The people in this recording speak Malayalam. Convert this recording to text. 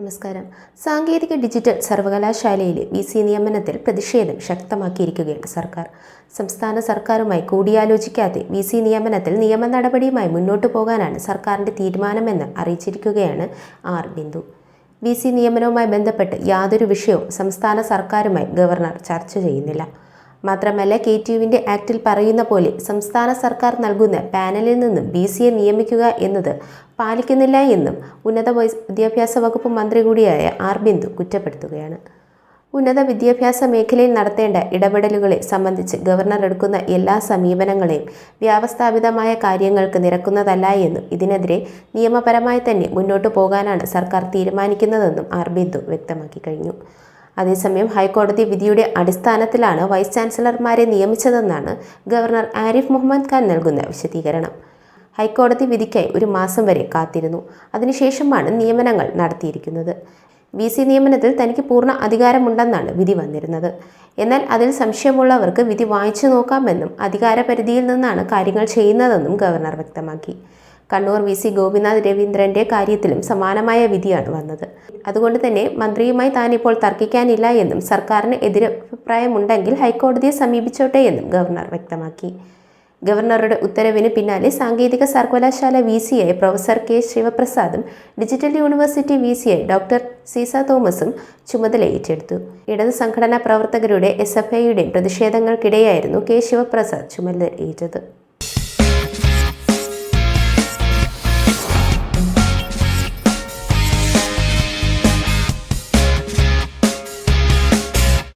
നമസ്കാരം. സാങ്കേതിക ഡിജിറ്റൽ സർവകലാശാലയിലെ വി സി നിയമനത്തിൽ പ്രതിഷേധം ശക്തമാക്കിയിരിക്കുകയാണ് സർക്കാർ. സംസ്ഥാന സർക്കാരുമായി കൂടിയാലോചിക്കാതെ വി സി നിയമനത്തിൽ നിയമ നടപടിയുമായി മുന്നോട്ടു പോകാനാണ് സർക്കാരിന്റെ തീരുമാനമെന്ന് അറിയിച്ചിരിക്കുകയാണ് ആർ. ബിന്ദു. വി സി നിയമനവുമായി ബന്ധപ്പെട്ട് യാതൊരു വിഷയവും സംസ്ഥാന സർക്കാരുമായി ഗവർണർ ചർച്ച ചെയ്യുന്നില്ല. മാത്രമല്ല കെ ടി യുവിന്റെ ആക്ടിൽ പറയുന്ന പോലെ സംസ്ഥാന സർക്കാർ നൽകുന്ന പാനലിൽ നിന്നും ബി സിയെ നിയമിക്കുക എന്നത് പാലിക്കുന്നില്ല എന്നും ഉന്നത വിദ്യാഭ്യാസ വകുപ്പ് മന്ത്രി കൂടിയായ ആർ ബിന്ദു കുറ്റപ്പെടുത്തുകയാണ്. ഉന്നത വിദ്യാഭ്യാസ മേഖലയിൽ നടത്തേണ്ട ഇടപെടലുകളെ സംബന്ധിച്ച് ഗവർണർ എടുക്കുന്ന എല്ലാ സമീപനങ്ങളെയും വ്യാവസ്ഥാപിതമായ കാര്യങ്ങൾക്ക് നിരക്കുന്നതല്ല എന്നും ഇതിനെതിരെ നിയമപരമായി തന്നെ മുന്നോട്ടു പോകാനാണ് സർക്കാർ തീരുമാനിക്കുന്നതെന്നും ആർ ബിന്ദു വ്യക്തമാക്കി കഴിഞ്ഞു. അതേസമയം ഹൈക്കോടതി വിധിയുടെ അടിസ്ഥാനത്തിലാണ് വൈസ് ചാൻസലർമാരെ നിയമിച്ചതെന്നാണ് ഗവർണർ ആരിഫ് മുഹമ്മദ് ഖാൻ നൽകുന്ന വിശദീകരണം. ഹൈക്കോടതി വിധിക്കായി ഒരു മാസം വരെ കാത്തിരുന്നു. അതിനുശേഷമാണ് നിയമനങ്ങൾ നടത്തിയിരിക്കുന്നത്. വി സി നിയമനത്തിൽ തനിക്ക് പൂർണ അധികാരമുണ്ടെന്നാണ് വിധി വന്നിരുന്നത്. എന്നാൽ അതിൽ സംശയമുള്ളവർക്ക് വിധി വായിച്ചു നോക്കാമെന്നും അധികാരപരിധിയിൽ നിന്നാണ് കാര്യങ്ങൾ ചെയ്യുന്നതെന്നും ഗവർണർ വ്യക്തമാക്കി. കണ്ണൂർ വി സി ഗോപിനാഥ് രവീന്ദ്രന്റെ കാര്യത്തിലും സമാനമായ വിധിയാണ് വന്നത്. അതുകൊണ്ട് തന്നെ മന്ത്രിയുമായി താൻ ഇപ്പോൾ തർക്കിക്കാനില്ല എന്നും സർക്കാരിന് എതിരഭിപ്രായമുണ്ടെങ്കിൽ ഹൈക്കോടതിയെ സമീപിച്ചോട്ടെ എന്നും ഗവർണർ വ്യക്തമാക്കി. ഗവർണറുടെ ഉത്തരവിന് പിന്നാലെ സാങ്കേതിക സർവകലാശാല V C I professor K ശിവപ്രസാദും digital university V C I doctor Ciza തോമസും ചുമതല ഏറ്റെടുത്തു. ഇടത് സംഘടനാ പ്രവർത്തകരുടെ എസ് എഫ് ഐയുടെയും പ്രതിഷേധങ്ങൾക്കിടെയായിരുന്നു കെ ശിവപ്രസാദ് ചുമതല ഏറ്റത്.